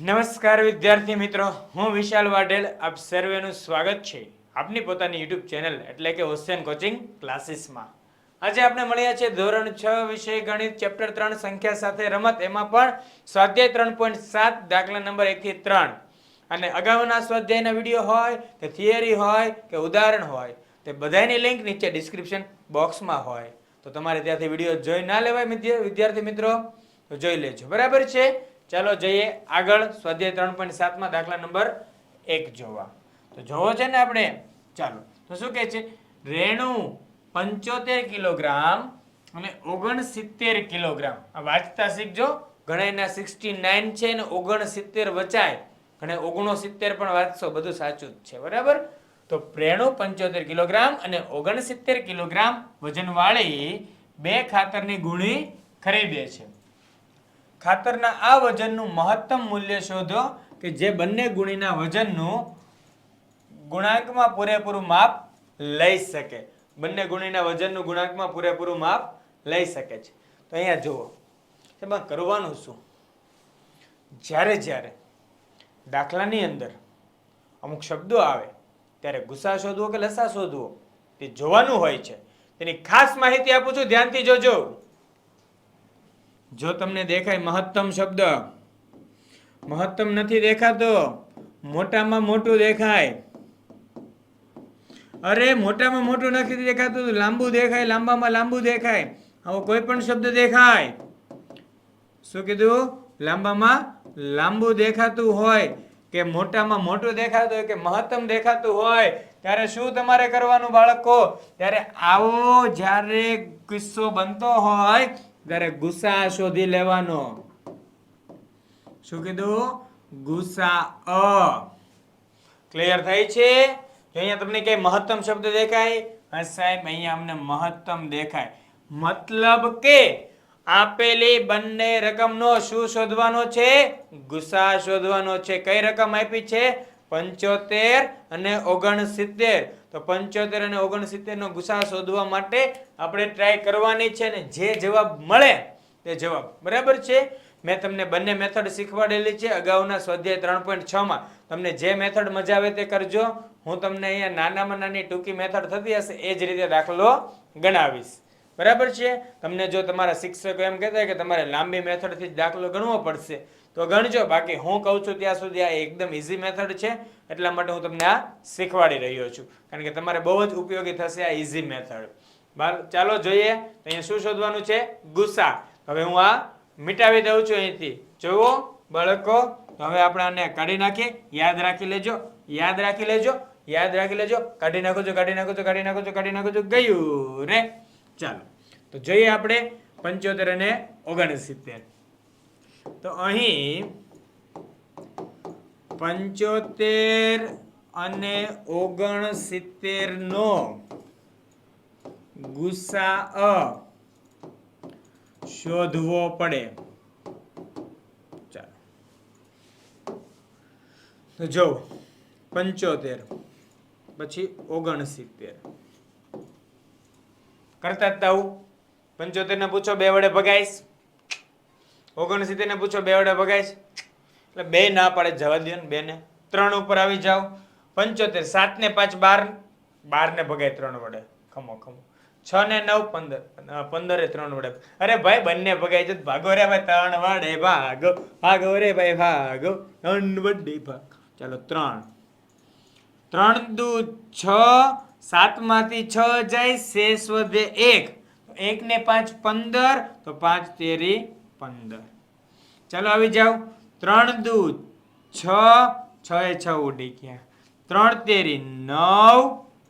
નમસ્કાર વિદ્યાર્થી મિત્રો, હું વિશાલ વાઢેલ, આપ સર્વેનું સ્વાગત છે આપની પોતાની યુટ્યુબ ચેનલ એટલે કે ઓશિયન કોચિંગ ક્લાસીસમાં. આજે આપણે મળ્યા છે ધોરણ છ વિષય ગણિત, ચેપ્ટર ત્રણ સંખ્યા સાથે રમત. એમાં પણ સ્વાધ્યાય ત્રણ પોઈન્ટ સાત, દાખલા નંબર એકથી ત્રણ. અને અગાઉના સ્વાધ્યાયના વીડિયો હોય, કે થિયરી હોય, કે ઉદાહરણ હોય, તે બધાની લિંક નીચે ડિસ્ક્રિપ્શન બોક્સમાં હોય. તો તમારે ત્યાંથી વીડિયો જોઈ ના લેવાય વિદ્યાર્થી મિત્રો જોઈ લેજો. બરાબર છે? ચાલો જઈએ આગળ સ્વાધ્યાય ત્રણ પોઈન્ટ સાતમાં દાખલા નંબર એક જોવા. તો જોવો છે ને આપણે? ચાલો. તો શું કહે છે? રેણુ પંચોતેર કિલોગ્રામ અને ઓગણસિત્તેર કિલોગ્રામ. આ વાંચતા શીખજો. ઘણાના સિક્સટી નાઇન છે ને ઓગણસિત્તેર વચાય. ઘણે ઓગણસિત્તેર પણ વાંચશો, બધું સાચું જ છે. બરાબર? તો રેણુ પંચોતેર કિલોગ્રામ અને ઓગણસિત્તેર કિલોગ્રામ વજનવાળી બે ખાતરની ગુણી ખરીદે છે. ખાતરના આ વજનનું મહત્તમ મૂલ્ય શોધો કે જે બંને ગુણીના વજનનું ગુણાંકમાં પૂરેપૂરું માપ લઈ શકે. બંને ગુણીના વજનનું ગુણાંકમાં પૂરેપૂરું માપ લઈ શકે છે. તો અહીંયા જુઓ. એમાં કરવાનું શું? જ્યારે જ્યારે દાખલાની અંદર અમુક શબ્દો આવે, ત્યારે ગુસ્સા શોધવો કે લસા શોધવો, તે જોવાનું હોય છે. તેની ખાસ માહિતી આપું છું, ધ્યાનથી જોજો. જો તમને દેખાય મહત્તમ શબ્દ, મહત્તમ નથી દેખાતો, મોટામાં મોટું દેખાય. અરે, મોટામાં મોટું નથી દેખાતું, લાંબુ દેખાય, લાંબામાં લાંબુ દેખાય. આવો કોઈ પણ શબ્દ દેખાય. શું કીધું? લાંબામાં લાંબુ દેખાતું હોય કે મોટામાં મોટું દેખાતું હોય કે મહત્તમ દેખાતું હોય, ત્યારે શું તમારે કરવાનું બાળકો? ત્યારે આવો જ્યારે કિસ્સો બનતો હોય ત્યારે ગુસા શોધી લેવાનો. શું કીધું? ગુસા અ. ક્લિયર થાય છે? જો અહીંયા તમને કઈ મહત્તમ શબ્દ દેખાય? હા સાહેબ અહીંયા અમને મહત્તમ દેખાય. મતલબ કે આપેલી બંને રકમનો શું શોધવાનો છે? ગુસા શોધવાનો છે. કઈ રકમ આપી છે? પંચોતેર અને ઓગણસિત્તેર. તો પંચોતેર અને ઓગણસિત્તેર નો ગુસા શોધવા માટે આપણે ટ્રાય કરવાની છે ને જે જવાબ મળે તે જવાબ. બરાબર છે? મેં તમને બંને મેથડ શીખવાડેલી છે અગાઉના સ્વાધ્યાય ત્રણ પોઈન્ટ છ માં તમને જે મેથડ મજા આવે તે કરજો. હું તમને અહીંયા નાનામાં નાની ટૂંકી મેથડ થતી હશે એ જ રીતે દાખલો ગણાવીશ. બરાબર છે? તમને જો તમારા શિક્ષકો એમ કહેતા કે તમારે લાંબી મેથડથી જ દાખલો ગણવો પડશે તો ગણજો, બાકી હું કહું છું ત્યાં સુધી આ એકદમ ઇઝી મેથડ છે, એટલા માટે હું તમને આ શીખવાડી રહ્યો છું. કારણ કે તમારે બહુ જ ઉપયોગી થશે આ ઇઝી મેથડ ચાલો જોઈએ અહીંયા શું શોધવાનું છે? ગુસ્સા. હવે હું આ મિટાવી દઉં છું અહીંથી. જુઓ, બાળકો હવે આપણે આને કાઢી નાખીએ. યાદ રાખી લેજો, યાદ રાખી લેજો, યાદ રાખી લેજો. કાઢી નાખો છો, કાઢી નાખો છો, કાઢી નાખો છો, કાઢી નાખો છો. ગયું રે. ચાલો. તો જોઈએ આપણે પંચોતેર અને ઓગણસિત્તેર. તો અહીં પંચોતેર અને ઓગણસિત્તેર નો ગુસા શોધવો પડે. ચાલો. તો જો, પંચોતેર, પછી ઓગણસિત્તેર. કરતા જ તાવું પંચોતેર ને પૂછો, બે વડે ભગાઈશ. ઓગણસિત્તેર ને પૂછો, બે વડે ભગાઈશ એટલે બે ના પાડે, જવા દો ને બે ને. ત્રણ ઉપર આવી જાઓ. પંચોતેર, સાત ને પાંચ, બાર. બાર ને ભગાય ત્રણ વડે. ખમો ખમો. છ ને નવ, પંદર. પંદરે ત્રણ વડે. અરે ભાઈ, બંને ભગાય છે. ભાગો રે ભાઈ, ત્રણ વડે ભાગો. ભાગો રે ભાઈ, ભાગો. ત્રણ વડે ભાગ. ચાલો, ત્રણ. ત્રણ દુ છ સાતમાંથી છ જાય, શેષ વધે એક. એક ને પાંચ, પંદર. તો પાંચ તેરી પંદર. ચાલો આવી જાઓ. ત્રણ દુ છ છ એ છ ઉડી ગયા. ત્રણ તેરી, નવ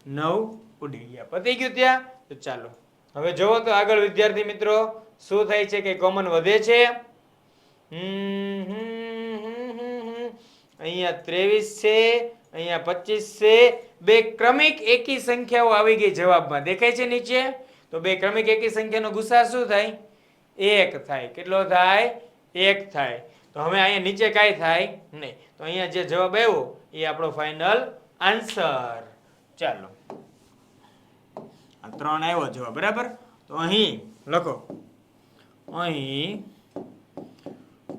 નવ ઉડી ગયા. પતી ગયું ત્યાં? તો ચાલો. હવે જોવો તો આગળ વિદ્યાર્થી મિત્રો, શું થાય છે કે કોમન વધે છે. અહીંયા ત્રેવીસ છે, અહીંયા પચીસ છે. બે ક્રમિક એકી સંખ્યાઓ આવી ગઈ જવાબમાં. દેખાય છે નીચે? તો બે ક્રમિક એકી સંખ્યાનો ગુસા શું થાય? એક થાય. કેટલો થાય? એક થાય. તો હવે અહીંયા નીચે કાંઈ થાય નહીં. તો અહીંયા જે જવાબ આવ્યો, એ આપણો ફાઇનલ આન્સર ચાલો. આ ત્રણ આવ્યો જવાબ, બરાબર? તો અહીં, લખો. અહીં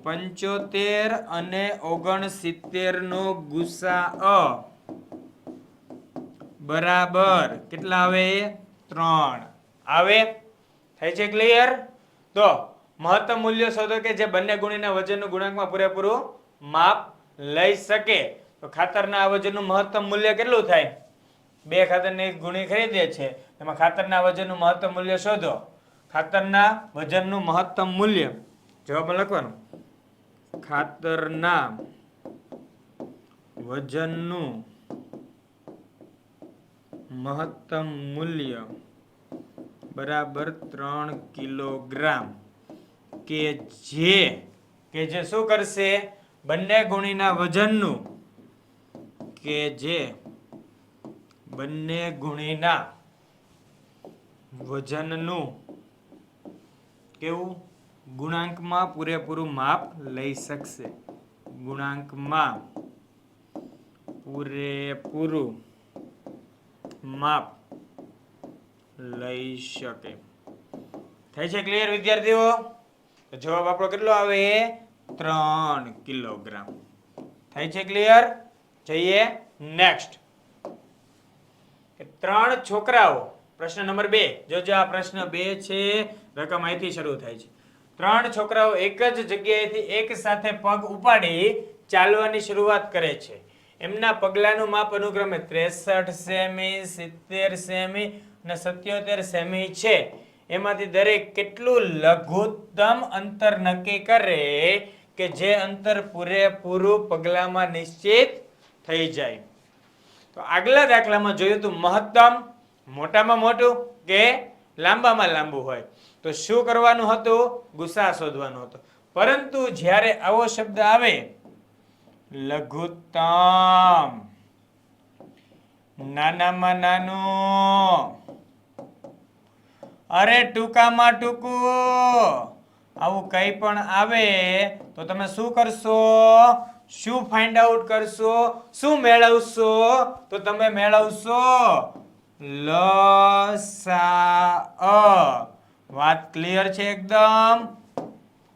પંચોતેર અને ઓગણસિત્તેર નો ગુસા બરાબર. કેટલા આવે? ત્રણ. આવે? થાય છે ક્લિયર તો મહત્તમ મૂલ્ય શોધો કે જે બંને ગુણીના વજનનું ગુણાંકમાં પૂરેપૂરું માપ લઈ શકે. તો ખાતરના વજનનું મહત્તમ મૂલ્ય કેટલું થાય? બે ખાતરની ગુણી ખરીદે છે એમાં ખાતરના વજનનું મહત્તમ મૂલ્ય શોધો. ખાતરના વજનનું મહત્તમ મૂલ્ય. જવાબમાં લખવાનું. ખાતરના વજનનું મહત્તમ મૂલ્ય બરાબર ત્રણ કિલોગ્રામ. કે જે કે જે શું કરશે? બંને ગુણીના વજનનું. કે જે બંને ગુણીના વજનનું કેવું? ગુણાંકમાં પૂરેપૂરું માપ લઈ શકશે. ગુણાંકમાં પૂરેપૂરું માપ. લઈ શકે. થાય છે ક્લિયર વિદ્યાર્થીઓ? જવાબ આપણો કેટલો આવે? ત્રણ કિલોગ્રામ. થાય છે ક્લિયર જઈએ નેક્સ્ટ ત્રણ છોકરાઓ. પ્રશ્ન નંબર બે. જોજો આ પ્રશ્ન બે છે, રકમ અહીંથી શરૂ થાય છે. ત્રણ છોકરાઓ એક જ જગ્યાએથી એક સાથે પગ ઉપાડી ચાલવાની શરૂઆત કરે છે. એમના પગલાનું માપ અનુક્રમે ત્રેસઠ સેમી, સિત્તેર સેમી અને સત્યોતેર સેમી છે. એમાંથી દરેક કેટલું લઘુત્તમ અંતર નક્કી કરે કે જે અંતર પૂરેપૂરું પગલામાં નિશ્ચિત થઈ જાય. તો આગલા દાખલામાં જોયું તો મહત્તમ મોટામાં મોટું કે લાંબામાં લાંબુ હોય. તો શું કરવાનું હતું? ગુસા શોધવાનો હતો. પરંતુ જ્યારે આવો શબ્દ આવે, લઘુત્તમ. નાનામાં નાનું. અરે ટૂંકામાં ટૂંકું. આવું કંઈ પણ આવે તો તમે શું કરશો? શું ફાઇન્ડ આઉટ કરશો? શું મેળવશો? તો તમે મેળવશો લસા વાત ક્લિયર છે એકદમ?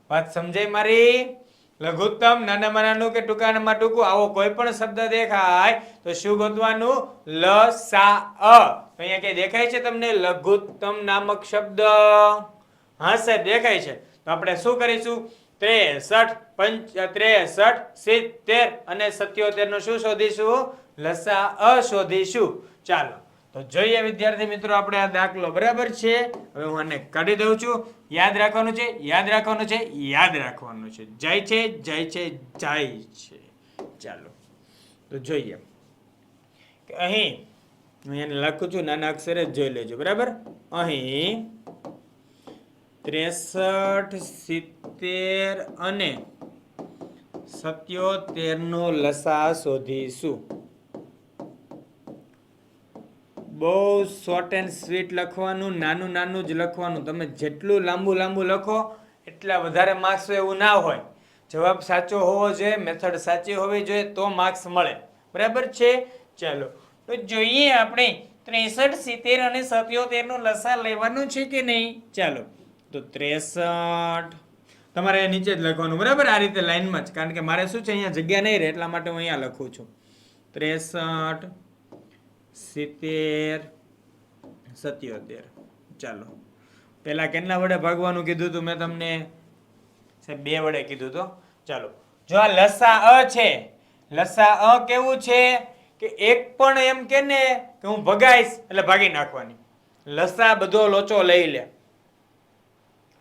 વાત સમજાય મારી? લઘુત્તમ, નાનામાં નાનું કે ટૂંકામાં ટૂંકું? આવો કોઈ પણ શબ્દ દેખાય તો શું ગોતવાનું? લસા અહીંયા કઈ દેખાય છે તમને? લઘુત્તમ નામક શબ્દ. હા સાહેબ, દેખાય છે. તો આપણે શું કરીશું? ત્રેસઠ પંચ, ત્રેસઠ, સિત્તેર અને સત્યોતેરનું શું શોધીશું? લસા અ શોધીશું. ચાલો, તો જોઈએ વિદ્યાર્થી મિત્રો, આપણે આ દાખલો બરાબર છે? હવે હું આને કાઢી દઉં છું. યાદ રાખવાનું છે, યાદ રાખવાનું છે, યાદ રાખવાનું છે. જાય છે જાય છે જાય છે. ચાલો, તો જોઈએ. કે અહીં હું એને લખું છું, નાના અક્ષરે જ જોઈ લેજો, બરાબર? અહીં ત્રેસઠ, સિત્તેર અને સત્યોતેર નો લસા શોધીશું. બહુ શોર્ટ એન્ડ સ્વીટ લખવાનું, નાનું નાનું જ લખવાનું. તમે જેટલું લાંબુ લાંબુ લખો, એટલા વધારે માર્ક્સ એવું ના હોય. જવાબ સાચો હોવો જોઈએ મેથડ સાચી હોવી જોઈએ, તો માર્ક્સ મળે. બરાબર છે? ચાલો. તો જોઈએ આપણે ત્રેસઠ, સિત્તેર અને સત્યોતેરનું લસા લેવાનું છે કે નહીં? ચાલો, તો ત્રેસઠ. તમારે નીચે જ લખવાનું, બરાબર? આ રીતે લાઈનમાં જ, કારણ કે મારે શું છે, અહીંયા જગ્યા નહીં રહે, એટલા માટે હું અહીંયા લખું છું. ત્રેસઠ, સિત્તેર, સત્યોતેર. ચાલો. પહેલાં કેટલા વડે ભાગવાનું કીધું હતું મેં તમને? સાહેબ, બે વડે કીધું તો. ચાલો. જો આ લસા અ છે, લસા અ કેવું છે? કે એક પણ એમ કે ને કે હું ભગાઈશ એટલે ભાગી નાખવાની. લસા બધો લોચો લઈ લે.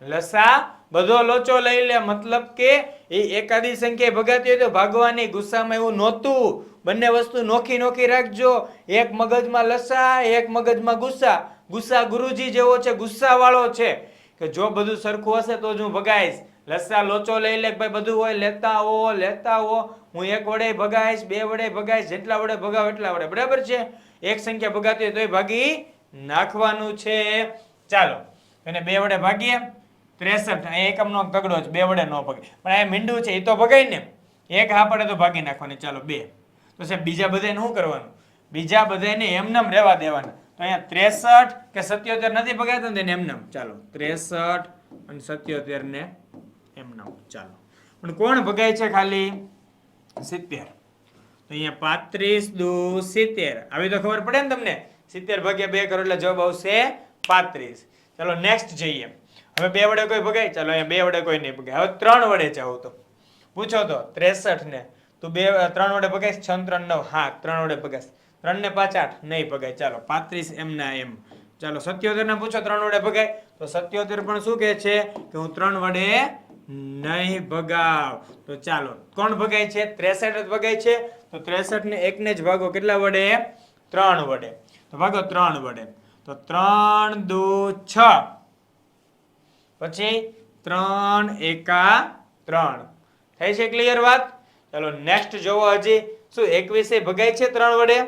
લસા બધો લોચો લઈ લે મતલબ કે એ એકાદી સંખ્યા ભગાતી હોય તો ભાગવાની ગુસ્સામાં એવું નહોતું. બંને વસ્તુ નોખી નોખી રાખજો. એક મગજમાં લસા, એક મગજમાં ગુસ્સા. ગુસ્સા ગુરુજી જેવો છે ગુસ્સા વાળો છે. કે જો બધું સરખું હશે તો જ હું ભગાઈશ. લસા લોચો લઈ લે ભાઈ બધું હોય, લેતા આવો લેતા આવો હું એક વડે ભગાઈશ, બે વડે ભગાઈશ, જેટલા વડે ભગાવ એટલા વડે. બરાબર છે? એક સંખ્યા ભગાતી હોય તોય ભાગી નાખવાનું છે. ચાલો, એને બે વડે ભાગીએ. ત્રેસઠ અહીંયા એકમનો તગડો છે, બે વડે ન ભગે. પણ અહીંયા મીંડું છે એ તો ભગાય ને. એક હા પડે તો ભાગી નાખવાની. ચાલો, બે. તો સાહેબ, બીજા બધાને શું કરવાનું? બીજા બધાને એમનેમ રહેવા દેવાના. તો અહીંયા ત્રેસઠ કે સત્યોતેર નથી ભગાતા ને એમનેમ. ચાલો, ત્રેસઠ અને સત્યોતેર ને એમનેમ ચાલો. પણ કોણ ભગાય છે ખાલી? સિત્તેર. તો અહીંયા પાંત્રીસ દુ સિત્તેર. આવી તો ખબર પડે ને તમને? સિત્તેર ભાગ્યા બે કરો એટલે જવાબ આવશે પાંત્રીસ. ચાલો નેક્સ્ટ જઈએ. હવે બે વડે કોઈ ભગાય? ચાલો, અહીંયા બે વડે કોઈ નહીં ભગાય. હવે ત્રણ વડે જાઓ તો. પૂછો તો ત્રેસઠ ને તું બે ત્રણ વડે ભગાઈશ છ, ત્રણ, નવ. હા, ત્રણ વડે ભગાશ ત્રણ ને પાંચ, આઠ. નહીં ભગાય. ચાલો, પાંત્રીસ એમ ના એમ. ચાલો સત્યોતેર ને પૂછો, ત્રણ વડે ભગાય? તો સત્યોતેર પણ શું કહે છે? કે હું ત્રણ વડે નહીં ભગાવ. તો ચાલો, કોણ ભગાય છે? ત્રેસઠ જ ભગાય છે. તો ત્રેસઠ ને એકને જ ભાગો, કેટલા વડે? ત્રણ વડે. તો ભાગો ત્રણ વડે. તો ત્રણ, દુ, છ. પછી ત્રણ, એકા, ત્રણ. થઈ છે ક્લિયર વાત? ચાલો નેક્સ્ટ જોવો હજી. શું, એકવીસે ભગાય છે ત્રણ વડે?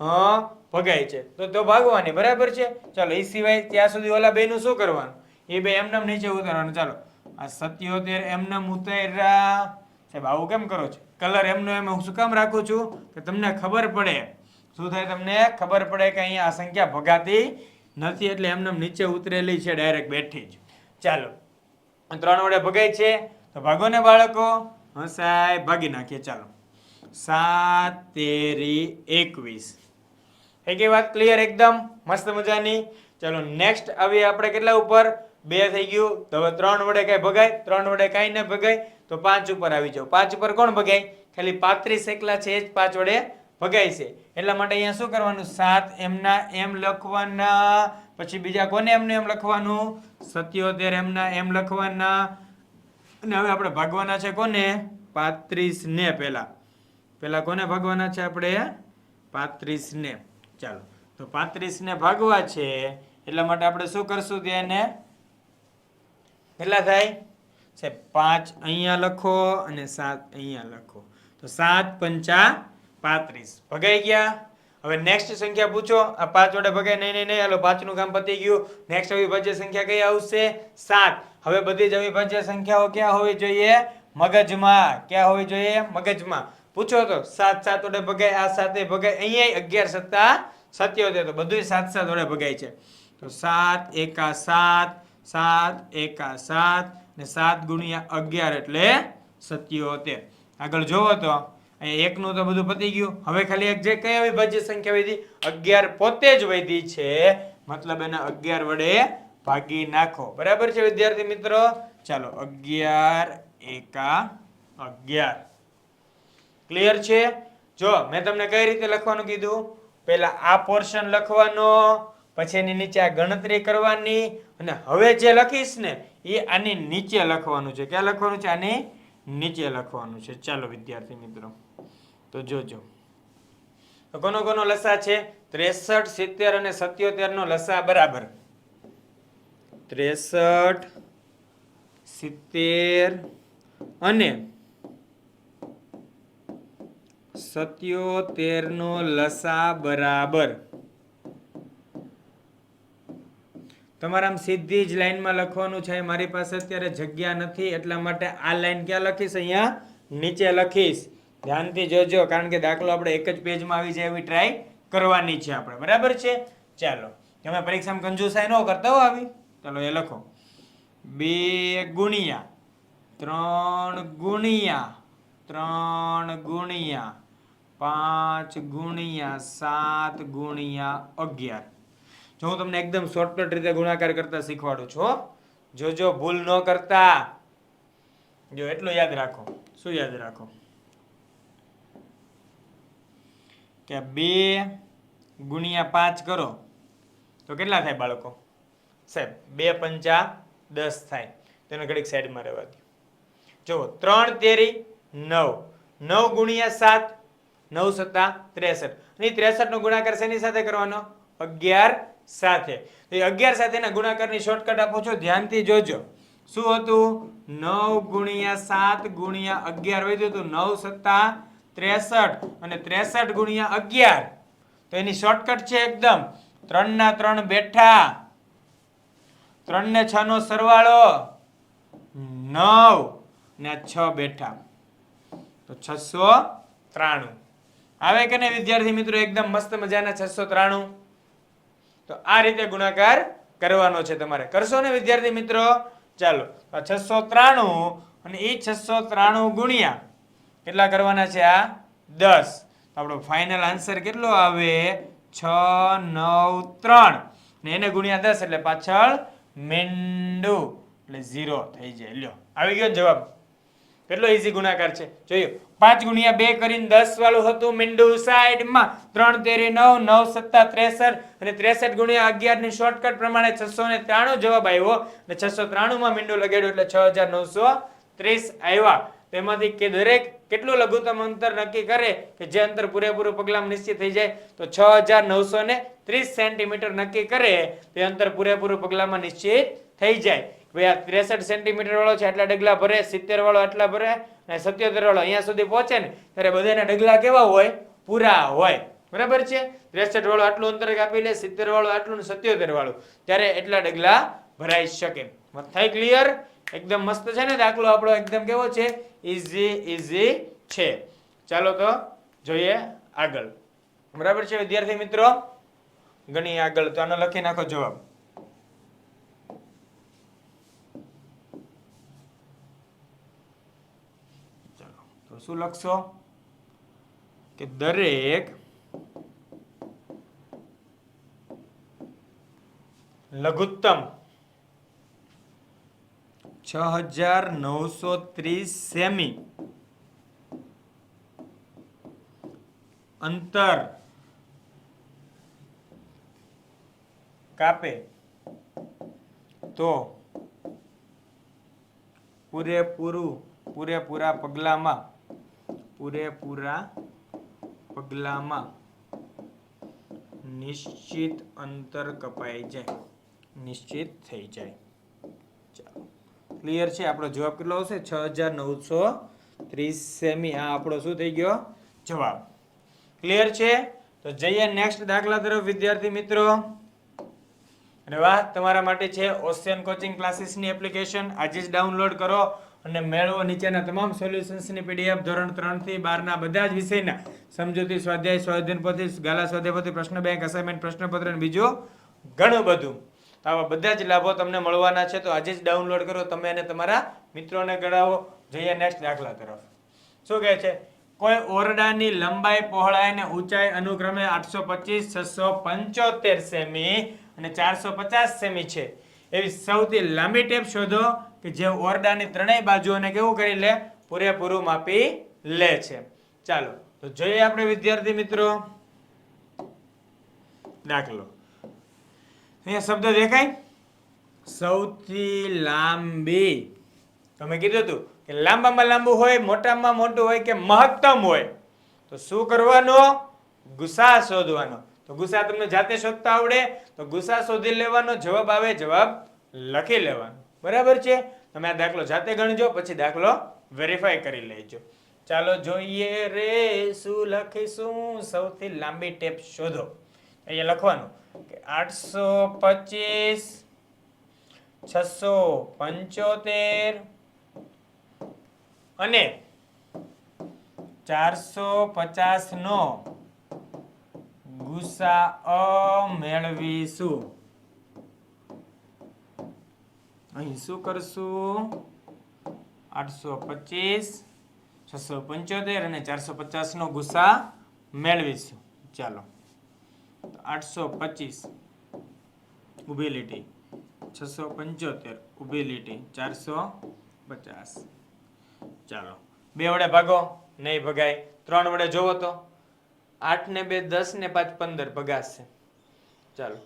હા, ભગાય છે. તો તો ભાગવાની, બરાબર છે? ચાલો એ સિવાય ત્યાં સુધી ઓલા બેનું શું કરવાનું? એ બે એમનેમ નીચે ઉતારવાનું. ચાલો આ સત્યોતેર એમને ઉતાર્યા સાહેબ, આવું કેમ કરો છો? કલર એમનો એમ, હું શું કામ રાખું છું? કે તમને ખબર પડે. શું થાય તમને? ખબર પડે કે અહીંયા આ સંખ્યા ભગાતી નથી, એટલે એમને નીચે ઉતરેલી છે ડાયરેક્ટ બેઠી જ. ચાલો. ત્રણ વડે ભગાય છે. તો ભાગો ને બાળકો. હા, સાહેબ, ભાગી નાખીએ. ચાલો. સાત, તેરી, એકવીસ. એક વાત? ક્લિયર એકદમ? મસ્ત મજાની? ચાલો નેક્સ્ટ આવીએ આપણે કેટલા ઉપર? બે થઈ ગયું. તો હવે ત્રણ વડે કઈ ભગાય, ત્રણ વડે કાંઈ ન ભગાય. તો પાંચ ઉપર આવી જાઓ. પાંચ ઉપર કોણ ભગાય? ખાલી પાંત્રીસ એકલા છે જ પાંચ વડે ભગાય છે. એટલા માટે અહીંયા શું કરવાનું? સાત એમના એમ લખવાના. પછી બીજા કોને એમને એમ લખવાનું? સત્યોતેર એમના એમ લખવાના. અને હવે આપણે ભાગવાના છે કોને? પાંત્રીસ ને પહેલાં. પહેલા કોને ભાગવાના છે આપણે? પાંત્રીસ ને ચાલો. તો પાંત્રીસ ને ભાગવા છે. એટલા માટે આપણે શું કરશું? તેને કેટલા થાય? સાહેબ, પાંચ અહીંયા લખો અને સાત અહીંયા લખો. તો સાત પંચા પાંત્રીસ. ભગાઈ ગયા? હવે નેક્સ્ટ સંખ્યા પૂછો. આ પાંચ વડે ભગાય? નહીં નહીં નહીં. હાલો, પાંચનું કામ પતી ગયું. નેક્સ્ટ અવિભાજ્ય સંખ્યા કઈ આવશે? સાત. હવે બધી જ અવિભાજ્ય સંખ્યાઓ ક્યાં હોવી જોઈએ? મગજમાં. ક્યાં હોવી જોઈએ? મગજમાં. પૂછો તો. સાત સાત વડે ભગાય, આ સાથે ભગાય. અહીંયા અગિયાર સત્તા સત્યોતેર. તો બધું સાત સાત વડે ભગાય છે. તો સાત, એકા સાત સાત એકા સાત ને સાત ગુણ્યા અગિયાર એટલે સત્યોતેર. આગળ જોવો તો, અહીંયા એકનું તો બધું પતી ગયું. હવે ખાલી એક જે કઈ અવિભાજ્ય સંખ્યા વધી? અગિયાર પોતે જ વધી છે. મતલબ એને અગિયાર વડે ભાગી નાખો. બરાબર છે વિદ્યાર્થી મિત્રો? ચાલો, અગિયાર એકા અગિયાર. ક્લિયર છે? જો, મેં તમને કઈ રીતે લખવાનું કીધું? પહેલા આ પોર્શન લખવાનો પછી એની નીચે આ ગણતરી કરવાની અને હવે જે લખીશ ને, એ આની નીચે લખવાનું છે. ક્યાં લખવાનું છે? આની નીચે લખવાનું છે. ચાલો વિદ્યાર્થી મિત્રો, તો જોજો. કોનો કોનો લસા છે? ત્રેસઠ, સિત્તેર અને સત્યોતેર નો લસા બરાબર. ત્રેસઠ, સિત્તેર અને સત્યોતેર નો લસા બરાબર. તમારે આમ સીધી જ લાઈનમાં લખવાનું છે, મારી પાસે અત્યારે જગ્યા નથી, એટલા માટે આ લાઈન ક્યાં લખીશ અહીંયા? નીચે લખીશ. ધ્યાનથી જોજો, કારણ કે દાખલો આપણે એક જ પેજમાં આવી જાય એવી ટ્રાય કરવાની છે આપણે. બરાબર છે? ચાલો. તમે પરીક્ષામાં કંજુસાઈ ન કરતા હો આવી. ચાલો, એ લખો. બે ગુણ્યા. ત્રણ ગુણ્યા. ત્રણ ગુણ્યા. પાંચ ગુણ્યા. સાત ગુણ્યા અગિયાર. જો હું તમને એકદમ શોર્ટકટ રીતે ગુણાકાર કરતા શીખવાડું છું જો જોજો ભૂલ ન કરતા. જો, એટલું યાદ રાખો. શું યાદ રાખો? કે બે ગુણ્યા પાંચ કરો. તો કેટલા થાય બાળકો? સાહેબ, બે પંચા દસ થાય. તેને ઘડીક સાઈડમાં રહેવા દો. જુઓ, ત્રણ તેરી નવ. નવ ગુણ્યા સાત, નવ સત્તા ત્રેસઠ. અને ત્રેસઠ નો ગુણાકાર શેની સાથે કરવાનો? અગિયાર સાથે. તો એ અગિયાર સાથેના ગુણાકારની શોર્ટકટ આપું છું. ધ્યાનથી જોજો. શું હતું? નવ ગુણ્યા સાત ગુણ્યા અગિયાર. વધ્યું હતું નવ સત્તા ત્રેસઠ અને ત્રેસઠ ગુણ્યા અગિયાર. તો એની શોર્ટકટ છે એકદમ. ત્રણ ના ત્રણ બેઠા. ત્રણ ને છ નો સરવાળો નવ ને છ બેઠા. તો છસો ત્રાણું. આવે કે ને વિદ્યાર્થી મિત્રો? એકદમ મસ્ત મજાના છસો ત્રાણું. તો આ રીતે ગુણાકાર કરવાનો છે તમારે. કરશો ને વિદ્યાર્થી મિત્રો? ચાલો છસો ત્રાણું અને એ છસો ત્રાણું ગુણ્યા. કેટલા કરવાના છે આ? દસ. આપણો ફાઇનલ આન્સર કેટલો આવે? છ, નવ, ત્રણ. ને એને ગુણ્યા દસ એટલે પાછળ મીંડું. એટલે ઝીરો થઈ જાય. લ્યો, આવી ગયો જવાબ? કેટલો ઈઝી ગુણાકાર છે? જોયું પાંચ ગુણ્યા બે કરીને દસ વાળું હતું મીંડું સાઈડમાં. ત્રણ તેરી નવ નવ સત્તા ત્રેસઠ અને ત્રેસઠ ગુણ્યા અગિયારની શોર્ટકટ પ્રમાણે છસો ને ત્રાણું જવાબ આવ્યો. અને છસો ત્રાણું માં મીંડું લગાડ્યું એટલે છ હજાર નવસો ત્રીસ આવ્યા. તેમાંથી કે દરેક કેટલું લઘુત્તમ અંતર નક્કી કરે કે જે અંતર પૂરેપૂરું પગલામાં નિશ્ચિત થઈ જાય, તો છ હજાર નવસો ને ત્રીસ સેન્ટીમીટર નક્કી કરે, તે અંતર પૂરેપૂરું પગલામાં નિશ્ચિત થઈ જાય. ત્રેસઠ સેન્ટીમીટર વાળો છે, આટલા ડગલા ભરે, સિત્તેર વાળો આટલા ભરે, અને સત્યોતેર વાળો અહીંયા સુધી પહોંચે ને, ત્યારે બધાના ડગલા કેવા હોય? પૂરા હોય. બરાબર છે? ત્રેસઠ વાળો આટલું અંતર કાપી લે, સિત્તેર વાળો આટલું સત્યોતેર વાળું. ત્યારે એટલા ડગલા ભરાઈ શકે. થાય ક્લિયર એકદમ મસ્ત છે ને દાખલો આપણો, એકદમ કેવો છે? ઇઝી ઇઝી છે. ચાલો તો જોઈએ આગળ. બરાબર છે, વિદ્યાર્થી મિત્રો? ગણી આગળ, તો આનો લખી નાખો જવાબ ચાલો શું લખશો? કે દરેક લઘુત્તમ છ હજાર નવસો ત્રીસ સેમી અંતર કાપે તો પૂરેપૂરું, પૂરેપૂરા પગલામાં પૂરેપૂરા પગલામાં નિશ્ચિત અંતર કપાઈ જાય. નિશ્ચિત થઈ જાય. ક્લિયર છે? આપણો જવાબ કેટલો આવશે? છ હજાર નવસો ત્રીસ સેમી. આ આપણો શું થઈ ગયો? જવાબ. ક્લિયર છે? તો જઈએ નેક્સ્ટ દાખલા તરફ, વિદ્યાર્થી મિત્રો. અને વાહ, તમારા માટે છે ઓશિયન કોચિંગ ક્લાસીસની એપ્લિકેશન આજે જ ડાઉનલોડ કરો. અને મેળવો નીચેના તમામ સોલ્યુશન્સની પીડીએફ ધોરણ ત્રણથી બારના બધા જ વિષયના. સમજૂતી સ્વાધ્યાય, સ્વાધ્યન પોથી, ગાલા સ્વાધ્યાય પોથી, પ્રશ્ન બેંક અસાઇનમેન્ટ પ્રશ્નપત્ર અને બીજું ઘણું બધું. આવા બધા જ લાભો તમને મળવાના છે. તો આજે જ ડાઉનલોડ કરો, તમે અને તમારા મિત્રોને ગણાવો. જઈએ નેક્સ્ટ દાખલા તરફ. શું કહે છે? કોઈ ઓરડાની લંબાઈ પહોળાઈ અને ઊંચાઈ અનુક્રમે આઠસો પચીસ, છસો પંચોતેર સેમી અને ચારસો પચાસ સેમી છે. એવી સૌથી લાંબી ટેપ શોધો. કે જે ઓરડાની ત્રણેય બાજુઓને કેવું કરી લે? પૂરેપૂરું માપી લે છે. ચાલો, તો જોઈએ આપણે વિદ્યાર્થી મિત્રો. દાખલો. અહીંયા શબ્દ દેખાય? સૌથી લાંબી. તમે કીધું હતું કે લાંબામાં લાંબુ હોય, મોટામાં મોટું હોય કે મહત્તમ હોય. તો શું કરવાનો? ગુસા શોધવાનો. તો ગુસા તમને જાતે શોધતા આવડે. તો ગુસા શોધી લેવાનો, જવાબ આવે, જવાબ લખી લેવાનો. બરાબર છે? તમે આ દાખલો જાતે ગણજો, પછી દાખલો વેરીફાઈ કરી લેજો. ચાલો જોઈએ રે, શું લખીશું? સૌથી લાંબી ટેપ શોધો. અહીંયા લખવાનું કે આઠસો પચીસ, છસો પંચોતેર અને ચારસો પચાસ નો ગુસા મેળવીશું. અહીં શું કરશું? આઠસો પચીસ, છસો પંચોતેર અને ચારસો પચાસનો ગુસ્સા ગુસા મેળવીશું. ચાલો. આઠસો પચીસ ઊભી લીટી. છસો પંચોતેર ઊભી લીટી. ચારસો પચાસ. ચાલો. બે વડે ભાગો. નહીં ભગાય. ત્રણ વડે જોવો તો. આઠ ને બે દસ ને પાંચ, પંદર ભગાશે. ચાલો.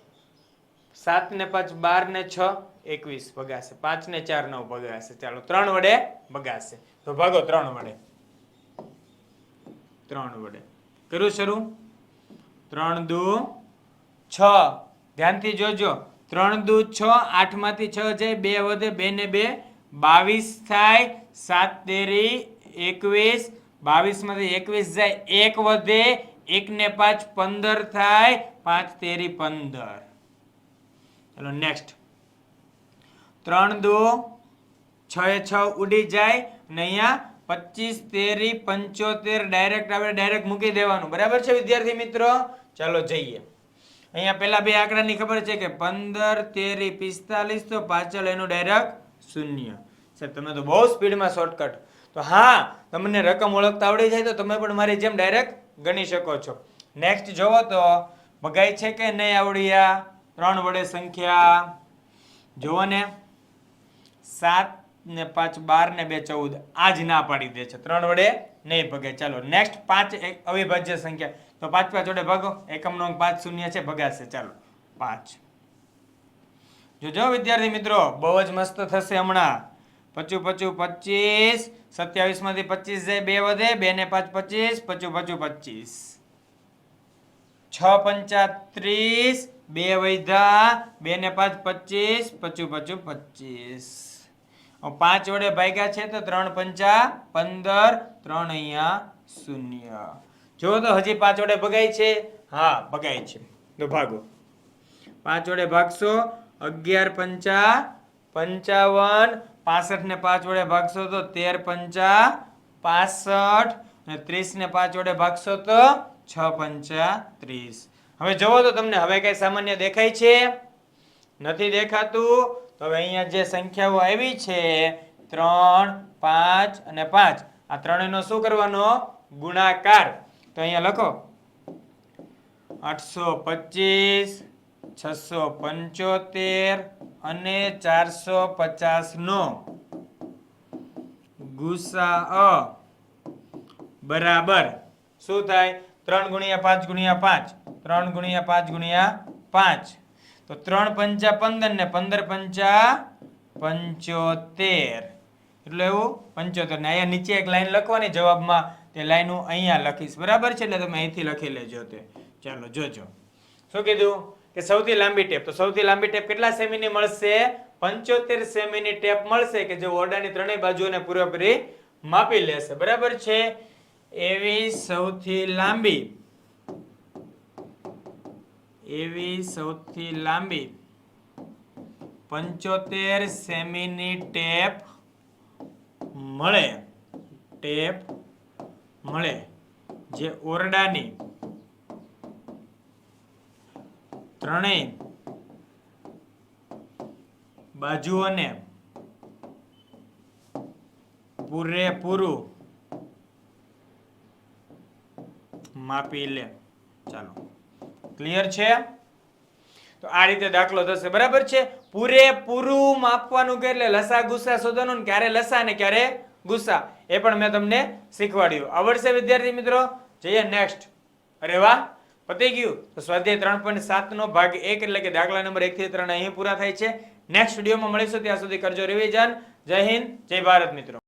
સાત ને પાંચ બાર ને છ એકવીસ ભગાશે પાંચ ને ચાર નવ ભગાશે ચાલો, ત્રણ વડે ભગાશે તો ભાગો, ત્રણ વડે. ત્રણ વડે. કરું શરૂ? ત્રણ દુ છ. ધ્યાનથી જોજો. ત્રણ દુ છ, આઠમાંથી છ જાય, બે વધે, બે ને બે. બાવીસ થાય, સાત તેરી, એકવીસ. બાવીસમાંથી એકવીસ જાય, એક વધે, એક ને પાંચ, પંદર થાય, પાંચ તેરી, પંદર. ચલો નેક્સ્ટ ત્રણ દો, છ એ છ ઉડી જાય અને અહીંયા પચીસ તેરી પંચોતેર ડાયરેક્ટ આપણે ડાયરેક્ટ મૂકી દેવાનું. બરાબર છે વિદ્યાર્થી મિત્રો? ચાલો જઈએ. અહીંયા પેલા બે આંકડાની ખબર છે કે પંદર તેરી પિસ્તાલીસ તો પાછળ એનું ડાયરેક્ટ શૂન્ય. સાહેબ, તમે તો બહુ સ્પીડમાં શોર્ટકટ તો હા, તમને રકમ ઓળખતા આવડી જાય તો તમે પણ મારી જેમ ડાયરેક્ટ ગણી શકો છો. નેક્સ્ટ જોવો તો ભગાઈ છે કે નહીં આવડ્યા? ત્રણ વડે સંખ્યા. જુઓ ને. સાત ને પાંચ, બાર ને બે, ચૌદ. આ જ ના પાડી દે છે. ત્રણ વડે નહીં ભગે. ચાલો નેક્સ્ટ પાંચ અવિભાજ્ય સંખ્યા. તો પાંચ પાંચ વડે ભાગો. એકમનો અંક પાંચ શૂન્ય છે, ભગાશે. ચાલો, પાંચ. જોજો, વિદ્યાર્થી મિત્રો, બહુ જ મસ્ત થશે હમણાં. પચું પચું પચીસ. સત્યાવીસમાંથી પચીસ બે વધે. બે ને પાંચ પચીસ. પચું પચું પચીસ. છ પંચા ત્રીસ. બે વૈધા. બે ને પાંચ પચીસ. પચું પચું પચીસ. પાંચ વડે ભાગ્યા છે તો ત્રણ પંચા પંદર, ત્રણ અહીંયા શૂન્ય. જો તો હજી પાંચ વડે ભગાય છે. હા, ભગાય છે. તો ભાગો. પાંચ વડે ભાગશો, અગિયાર પંચા પંચાવન, પાસઠ ને પાંચ વડે ભાગશો તો તેર પંચા પાસઠ, અને ત્રીસ ને પાંચ વડે ભાગશો તો છ પંચા ત્રીસ. હવે જુઓ તો તમને હવે કઈ સામાન્ય દેખાય છે? નથી દેખાતું? તો હવે અહીંયા જે સંખ્યાઓ આવી છે, ત્રણ, પાંચ અને પાંચ. આ ત્રણેયનો શું કરવાનો? ગુણાકાર. તો અહીંયા લખો. આઠસો પચીસ, છસો પંચોતેર અને ચારસો પચાસનો. ગુસા બરાબર. શું થાય? ત્રણ ગુણ્યા પાંચ ગુણ્યા પાંચ. ત્રણ ગુણ્યા પાંચ ગુણ્યા પાંચ. તો ત્રણ પંચા પંદર ને પંદર પંચા પંચોતેર. એટલે એવું? પંચોતેર ને. અહીંયા નીચે એક લાઈન લખવાની જવાબમાં તે લાઈન હું અહીંયા લખીશ. બરાબર છે? એટલે તમે અહીંથી લખી લેજો તે. ચાલો, જોજો. શું કીધું? કે સૌથી લાંબી ટેપ. તો સૌથી લાંબી ટેપ કેટલા સેમીની મળશે? પંચોતેર સેમીની ટેપ મળશે કે જે ઓરડાની ત્રણેય બાજુઓને પૂરેપૂરી માપી લેશે. બરાબર છે? એવી સૌથી લાંબી એવી સૌથી લાંબી પંચોતેર સેમીની ટેપ મળે. ટેપ મળે. જે ઓરડાની ત્રણેય બાજુઓને પૂરેપૂરું માપી લે. ચાલો. ક્લિયર છે? તો આ રીતે દાખલો થશે. બરાબર છે? પૂરેપૂરું માપવાનું કે એટલે લસા ગુસ્સા શોધવાનું ક્યારે લસા ને ક્યારે ગુસ્સા? એ પણ મેં તમને શીખવાડ્યું. આવડશે વિદ્યાર્થી મિત્રો, જઈએ નેક્સ્ટ અરે વાહ! પતી ગયું. તો સ્વાધ્યાય ત્રણ પોઈન્ટ સાત નો ભાગ એક એટલે કે દાખલા નંબર એક થી ત્રણ અહીં પૂરા થાય છે. નેક્સ્ટ વિડીયોમાં મળીશું. ત્યાં સુધી કરજો રિવિઝન જય હિન્દ. જય ભારત, મિત્રો.